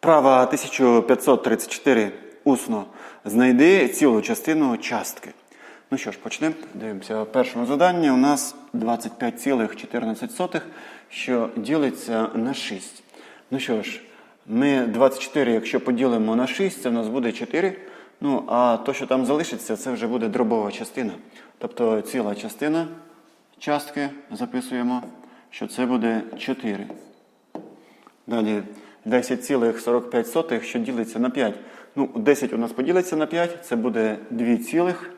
Вправа 1534 усно. Знайди цілу частину частки. Ну що ж, почнемо. Дивимося. Першому заданні у нас 25,14, що ділиться на 6. Ну що ж, ми 24, якщо поділимо на 6, це в нас буде 4. Ну, а то, що там залишиться, це вже буде дробова частина. Тобто ціла частина частки записуємо, що це буде 4. Далі 10,45, що ділиться на 5. Ну, 10 у нас поділиться на 5, це буде 2 цілих.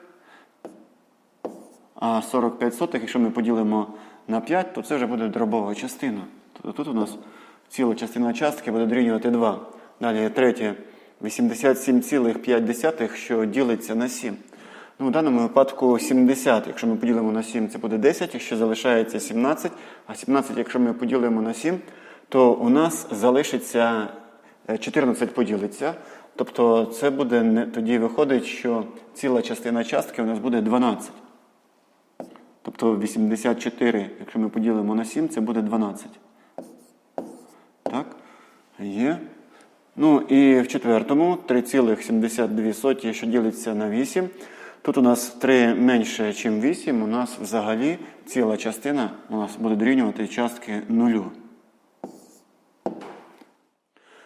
А 45 сотих, якщо ми поділимо на 5, то це вже буде дробова частина. Тобто тут у нас ціла частина частки буде дорівнювати 2. Далі третє 87,5, що ділиться на 7. Ну, в даному випадку 70, якщо ми поділимо на 7, це буде 10, якщо залишається 17, а 17, якщо ми поділимо на 7, то у нас залишиться е, 14 поділиться. Тобто це буде не тоді виходить, що ціла частина частки у нас буде 12. Тобто 84, якщо ми поділимо на 7, це буде 12. Так, є. Ну і в четвертому 3,72, що ділиться на 8. Тут у нас 3 менше, ніж 8. У нас взагалі ціла частина у нас буде дорівнювати частки 0.